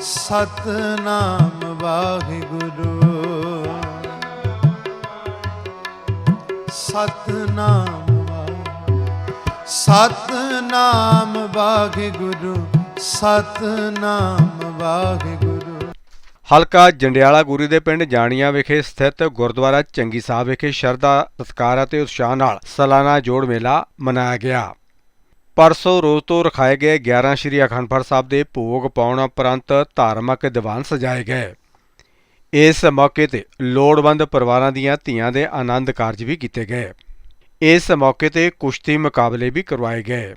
ਸਤਨਾਮ ਵਾਹਿਗੁਰੂ। ਸਤਨਾਮ ਸਤਨਾਮ ਵਾਹਿਗੁਰੂ। ਸਤਨਾਮ ਵਾਹਿਗੁਰੂ। ਹਲਕਾ ਜੰਡਿਆਲਾ ਗੁਰੀ ਦੇ ਪਿੰਡ ਜਾਣੀਆਂ ਵਿਖੇ ਸਥਿਤ ਗੁਰਦੁਆਰਾ ਚੰਗੀ ਸਾਹਿਬ ਵਿਖੇ ਸ਼ਰਧਾ, ਸਤਿਕਾਰ ਅਤੇ ਉਤਸ਼ਾਹ ਨਾਲ ਸਾਲਾਨਾ ਜੋੜ ਮੇਲਾ ਮਨਾਇਆ ਗਿਆ। ਪਰਸੋਂ ਰੋਜ਼ ਤੋਂ ਰਖਾਏ ਗਏ 11 ਸ਼੍ਰੀ ਅਖੰਡ ਪਾਠ ਸਾਹਿਬ ਦੇ ਭੋਗ ਪਾਉਣ ਉਪਰੰਤ ਧਾਰਮਿਕ ਦੀਵਾਨ ਸਜਾਏ ਗਏ। ਇਸ ਮੌਕੇ ਤੇ ਲੋੜਵੰਦ ਪਰਿਵਾਰਾਂ ਦੀਆਂ ਧੀਆਂ ਦੇ ਆਨੰਦ ਕਾਰਜ ਵੀ ਕੀਤੇ ਗਏ। ਇਸ ਮੌਕੇ ਤੇ ਕੁਸ਼ਤੀ ਮੁਕਾਬਲੇ ਵੀ ਕਰਵਾਏ ਗਏ।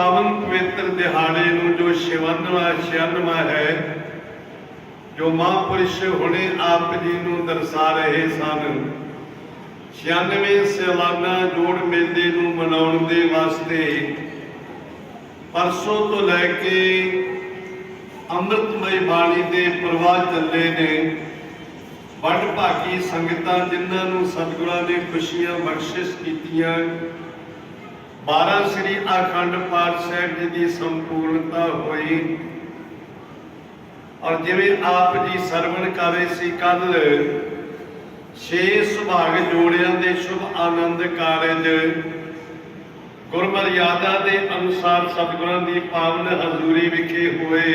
ਪਾਵਨ ਪਵਿੱਤਰ ਦਿਹਾੜੇ ਨੂੰ ਜੋ ਸ਼ਿਵਨਵਾ ਛਿਆਨਵਾ ਹੈ, ਜੋ ਮਹਾਂਪੁਰਸ਼ ਹੁਣੇ ਆਪ ਜੀ ਨੂੰ ਦਰਸਾ ਰਹੇ ਸਨ। 96 ਸਾਲਾਨਾ ਜੋੜ ਮੇਲੇ ਨੂੰ ਮਨਾਉਣ ਦੇ ਵਾਸਤੇ ਪਰਸੋਂ ਤੋਂ ਲੈ ਕੇ ਅੰਮ੍ਰਿਤਮਈ ਬਾਣੀ ਦੇ ਪ੍ਰਵਾਹ ਚੱਲੇ ਨੇ। ਵੱਡ ਭਾਗੀ ਸੰਗਤਾਂ ਜਿਨ੍ਹਾਂ ਨੂੰ ਸਤਿਗੁਰਾਂ ਨੇ ਖੁਸ਼ੀਆਂ ਬਖਸ਼ਿਸ਼ ਕੀਤੀਆਂ 12 ਸ੍ਰੀ ਅਖੰਡ ਪਾਠ ਸਾਹਿਬ ਜੀ ਦੀ ਸੰਪੂਰਨਤਾ ਹੋਈ। ਔਰ ਜਿਵੇਂ ਆਪ ਜੀ ਸਰਵਣ ਕਰ ਸੀ ਕੱਲ ਛੇ ਸੁਭਾਗ ਜੋੜਿਆਂ ਦੇ ਸ਼ੁਭ ਆਨੰਦ ਕਾਰਜ ਗੁਰਮਰਿਆਦਾ ਦੇ ਅਨੁਸਾਰ ਸਤਿਗੁਰਾਂ ਦੀ ਪਾਵਨ ਹਜ਼ੂਰੀ ਵਿਖੇ ਹੋਏ।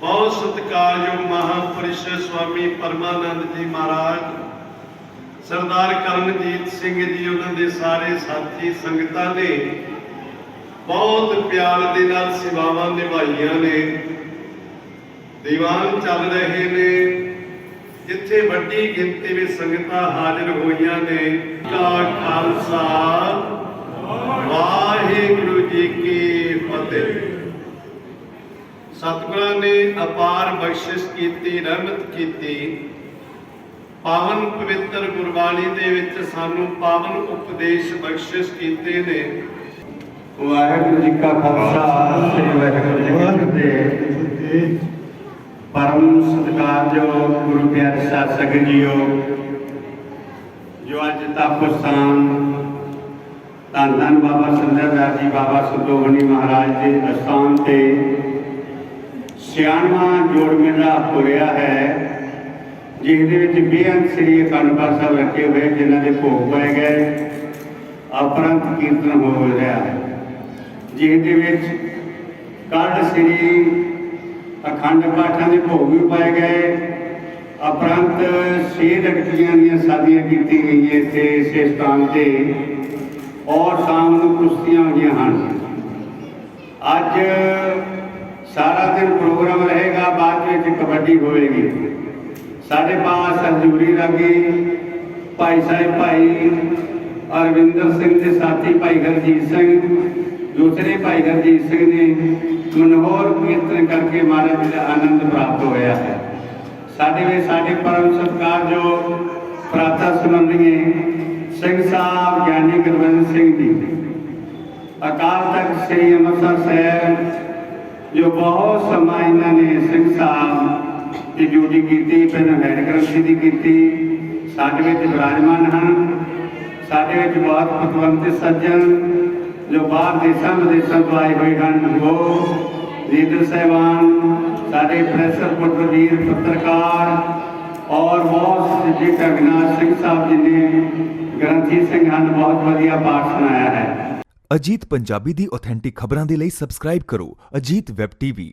ਬਹੁਤ ਸਤਿਕਾਰਯੋਗ ਮਹਾਪੁਰਸ਼ ਸਵਾਮੀ ਪਰਮਾਨੰਦ ਜੀ ਮਹਾਰਾਜ ਸਰਦਾਰ ਕਰਮਜੀਤ ਸਿੰਘ ਜੀ, ਉਹਨਾਂ ਦੇ ਸਾਰੇ ਸਾਥੀ, ਸੰਗਤਾਂ ਨੇ ਬਹੁਤ ਪਿਆਰ ਦੇ ਨਾਲ ਸੇਵਾਵਾਂ ਨਿਭਾਈਆਂ ਨੇ। ਦੀਵਾਨ ਚੱਲ ਰਹੇ ਨੇ। ਜਿੱਥੇ ਵੱਡੀ ਗਿਣਤੀ ਵਿੱਚ ਸੰਗਤਾਂ ਹਾਜ਼ਰ ਹੋਈਆਂ ਨੇ। ਕਾ ਖਾਲਸਾ, ਵਾਹਿਗੁਰੂ ਜੀ ਕੀ ਫਤਿਹ। ਸਤਿਗੁਰਾਂ ਨੇ ਅਪਾਰ ਬਖਸ਼ਿਸ਼ ਕੀਤੀ, ਰਹਿਮਤ ਕੀਤੀ। ਪਾਵਨ ਪਵਿੱਤਰ ਗੁਰਬਾਣੀ ਦੇ ਵਿੱਚ ਸਾਨੂੰ ਪਾਵਨ ਉਪਦੇਸ਼ ਬਖਸ਼ਿਸ਼ ਕੀਤੇ ਨੇ। ਵਾਹਿਗੁਰੂ ਜੀ ਕਾ ਖਾਲਸਾ, ਸ੍ਰੀ ਵਾਹਿਗੁਰੂ ਜੀ ਕੀ ਫਤਿਹ। ਪਰਮ ਸਤਿਕਾਰਯੋਗ ਗੁਰੂ ਪਿਆਰੇ ਸਾਧ ਸੰਗਤ ਜੀਓ, ਜੋ ਅੱਜ ਤਪਸਥਾਨ ਧੰਨ ਧੰਨ ਬਾਬਾ ਸੁੰਦਰਦਾਸ ਜੀ, ਬਾਬਾ ਸੁਦੋਹਣੀ ਮਹਾਰਾਜ ਦੇ ਅਸਥਾਨ ਤੇ ਸਿਆਣਵਾ ਜੋੜ ਮੇਲਾ ਹੋ ਰਿਹਾ ਹੈ। ਜਿਹਦੇ ਵਿੱਚ ਬੇਅੰਤ ਸ੍ਰੀ ਅਖੰਡ ਪਾਠ ਸਾਹਿਬ ਰੱਖੇ ਹੋਏ ਜਿਨ੍ਹਾਂ ਦੇ ਭੋਗ ਪਾਏ ਗਏ ਅਪਰੰਤ ਕੀਰਤਨ ਹੋ ਰਿਹਾ ਹੈ। ਜਿਸ ਵਿੱਚ ਕੱਲ੍ਹ ਸ੍ਰੀ ਅਖੰਡ ਪਾਠਾਂ ਦੇ ਭੋਗ ਵੀ ਪਾਏ ਗਏ ਅਪਰੰਤ ਛੇ ਲੜਕੀਆਂ ਦੀਆਂ ਸ਼ਾਦੀਆਂ ਕੀਤੀ ਗਈਆਂ ਇੱਥੇ ਇਸੇ ਸਥਾਨ ਤੇ ਔਰ ਸ਼ਾਮ ਨੂੰ ਕੁਸ਼ਤੀਆਂ ਹੋਈਆਂ ਹਨ। ਅੱਜ ਸਾਰਾ ਦਿਨ ਪ੍ਰੋਗਰਾਮ ਰਹੇਗਾ, ਬਾਅਦ ਵਿੱਚ ਕਬੱਡੀ ਹੋਵੇਗੀ। ਸਾਡੇ ਪਾਸ ਹਜ਼ੂਰੀ ਰਾਗੀ, ਭਾਈ ਸਾਹਿਬ ਭਾਈ ਅਰਵਿੰਦਰ ਸਿੰਘ ਦੇ ਸਾਥੀ ਭਾਈ ਹਰਜੀਤ ਸਿੰਘ, ਦੂਸਰੇ ਭਾਈ ਹਰਜੀਤ ਸਿੰਘ ਨੇ ਮਨੋਹਰ ਕੀਰਤਨ ਕਰਕੇ ਮਹਾਰਾਜ ਜੀ ਦਾ ਆਨੰਦ ਪ੍ਰਾਪਤ ਹੋਇਆ ਹੈ। ਸਾਡੇ ਵਿੱਚ ਸਾਡੇ ਪਰਮ ਸਤਿਕਾਰ ਜੋ ਪ੍ਰਾਤਾ ਸੰਬੰਧੀਏ ਸਿੰਘ ਸਾਹਿਬ ਗਿਆਨੀ ਗੁਰਵਿੰਦ ਸਿੰਘ ਜੀ। ਅਕਾਲ ਤਖਤ ਸ੍ਰੀ ਅੰਮ੍ਰਿਤਸਰ ਸਾਹਿਬ, ਜੋ ਬਹੁਤ ਸਮਾਂ ਇਹਨਾਂ ਨੇ ਸਿੰਘ ਸਾਹਿਬ ਦੀ ਡਿਊਟੀ ਕੀਤੀ ਪਹਿਲਾਂ ਹੈਡ ਗ੍ਰੰਥੀ ਦੀ ਕੀਤੀ। ਸਾਡੇ ਵਿੱਚ ਵਿਰਾਜਮਾਨ ਹਨ। ਸਾਡੇ ਵਿੱਚ ਬਹੁਤ ਪਤਵੰਤ ਸੱਜਣ, ਜੋ ਬਾਹਰ ਦੇਸ਼ਾਂ, ਵਿਦੇਸ਼ਾਂ ਤੋਂ ਆਏ ਹੋਏ ਹਨ। ਉਹ ਲੀਡਰ ਸਾਹਿਬਾਨ, ਸਾਡੇ ਪ੍ਰੈਸ ਰਿਪੋਰਟਰ ਪੱਤਰਕਾਰ ਔਰ ਬਹੁਤ ਜੀ ਅਵਿਨਾਸ਼ ਸਿੰਘ ਸਾਹਿਬ ਜੀ ਨੇ ਗ੍ਰੰਥੀ ਸਿੰਘ ਹਨ, ਬਹੁਤ ਵਧੀਆ ਪਾਠ ਸੁਣਾਇਆ ਹੈ। ਅਜੀਤ ਪੰਜਾਬੀ ਦੀ ਆਥੈਂਟਿਕ ਖਬਰਾਂ ਦੇ ਲਈ ਸਬਸਕ੍ਰਾਈਬ ਕਰੋ ਅਜੀਤ ਵੈਬ ਟੀਵੀ